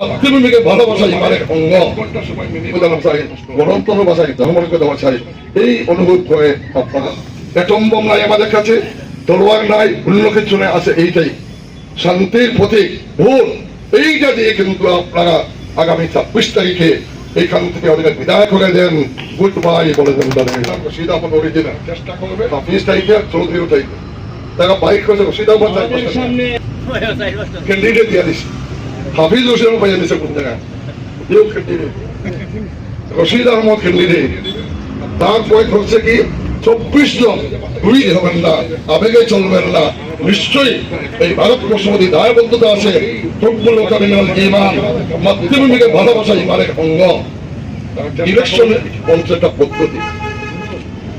মাতৃভূমিকে ভালোবাসাই অঙ্গ। গণতন্ত্র এই অনুভূত করে আপনারা। এটম বোম নাই আমাদের কাছে তলোয়ার নাই অন্য কিছু নাই আছে এইটাই। শান্তির প্রতীক ভোট এইটা দিয়ে কিন্তু আপনারা আগামী ছাব্বিশ তারিখে এইখান থেকে ওদের বিদায় করে দেন। গুড বাই বলে দেন তাদের। রশিদ আপন অরিজিনাল চেষ্টা করবে। ছাব্বিশ তারিখে চৌধুরী তারিখে তারা বাইক করে ক্যান্ডিডেট দিয়ে হাফিজ হোসেন পাইয়া জায়গায়? রশিদ আহমদ ক্যান্ডিডেট তার পয়েন্ট হচ্ছে কি, চব্বিশ জন দুই হবেন না আবেগে চলবেন না। নিশ্চয়ই এই ভারতবর্ষ মধ্যে দায়বদ্ধতা আছে। তব্বুল ওকামিনাল ইমান মাতৃভূমিকে ভালোবাসা ইমানের অঙ্গ। ইলেকশন অংশ একটা পদ্ধতি।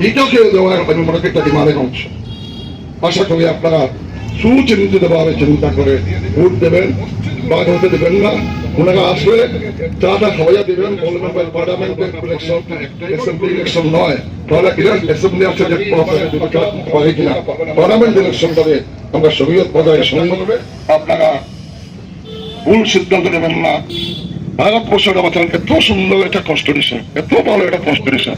এটাকে দেওয়া আমি মনে একটা ইমানের অংশ। আশা করি আপনারা সুচিন্তিত ভাবে চিন্তা করে ভোট দেবেন। বাদ হতে দেবেন না। ওনারা দিবেন এত সুন্দর একটা কনস্টিটিউশন এত ভালো একটা কনস্টিটিউশন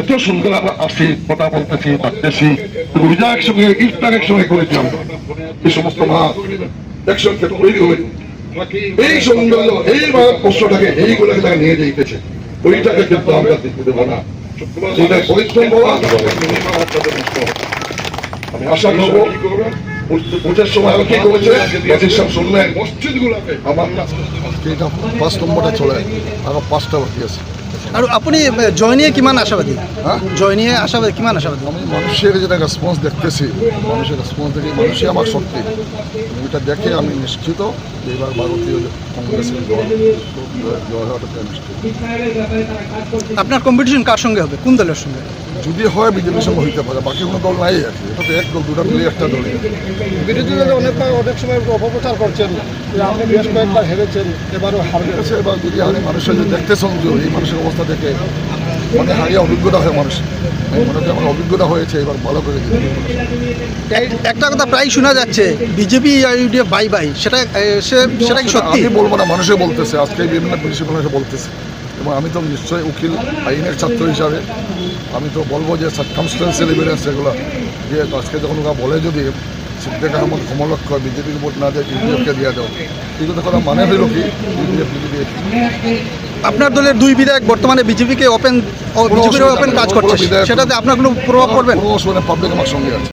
এত সুন্দর আমরা আসি কথা বলতেছি ইফতার একসঙ্গে করেছি আমরা। এই সমস্ত মা একসঙ্গে তৈরি হয়ে এই সৌন্দর্য এই ভারতবর্ষটাকে এইগুলোকে তারা নিয়ে যেতেছে ওইটাকে কিন্তু আমরা দেখতে দেবো না। সেটা পরিশ্রম বলা আমি আশা করব ভোটের সময় কি করেছে? বাজির সব শুনলেন। মসজিদ আমার না এটা পাঁচ নম্বৰতে চলে। আৰু পাঁচটা বাকী আছে। আৰু আপুনি জয় নিয়ে কিমান আশাবাদী? হ্যাঁ জয় নিয়ে আশাবাদী কিমান আশাবাদী? আমি মানুষের যেটা রেসপন্স দেখতেছি মানুষের রেসপন্স দেখে মানুষই আমার শক্তি। এটা দেখে আমি নিশ্চিত যে এবার ভারতীয় কংগ্রেসের দল জয় হওয়াটা নিশ্চিত। আপনার কম্পিটিশন কার সঙ্গে হবে? কোন দলের সঙ্গে? যদি হয় বিজেপির সঙ্গে হইতে পারে বাকি কোনো দল নাই আর কি। এটা তো এক দল দুটা মিলে একটা দলই বিরোধী দল অনেক অনেক সময় অপপ্রচার করছেন। যে আপনি বেশ কয়েকবার হেরেছেন এবারও হারবেন এবার যদি আমি মানুষের যে দেখতে সংযোগ এই মানুষের অবস্থা দেখে মানে হারিয়ে অভিজ্ঞতা হয় মানুষ। আমি মনে করি আমার অভিজ্ঞতা হয়েছে এবার ভালো করে একটা কথা প্রায় শোনা যাচ্ছে বিজেপি ইউডিএফ বাই বাই সেটা সেটা কি সত্যি? আমি বলব না মানুষে বলতেছে আজকে বিভিন্ন পুলিশ মানুষে বলতেছে। এবং আমি তো নিশ্চয়ই উকিল আইনের ছাত্র হিসাবে। আমি তো বলব যে সার্কামস্টেন্সিয়াল এভিডেন্স এগুলো যে আজকে যখন ওরা বলে যদি সিদ্দিক আহমদ কমলক্ষ বিজেপির ভোট না দিয়ে ইউডিএফকে দিয়ে দাও। এগুলো কথা মানে হইল কি? ইউডিএফ বিজেপি আপনার দলের দুই বিধায়ক বর্তমানে বিজেপিকে ওপেন বিজেপির ওপেন কাজ করছে। সেটাতে আপনার কোনো প্রভাব পড়বে অসুবিধা পাবলিক আমার সঙ্গে আছে।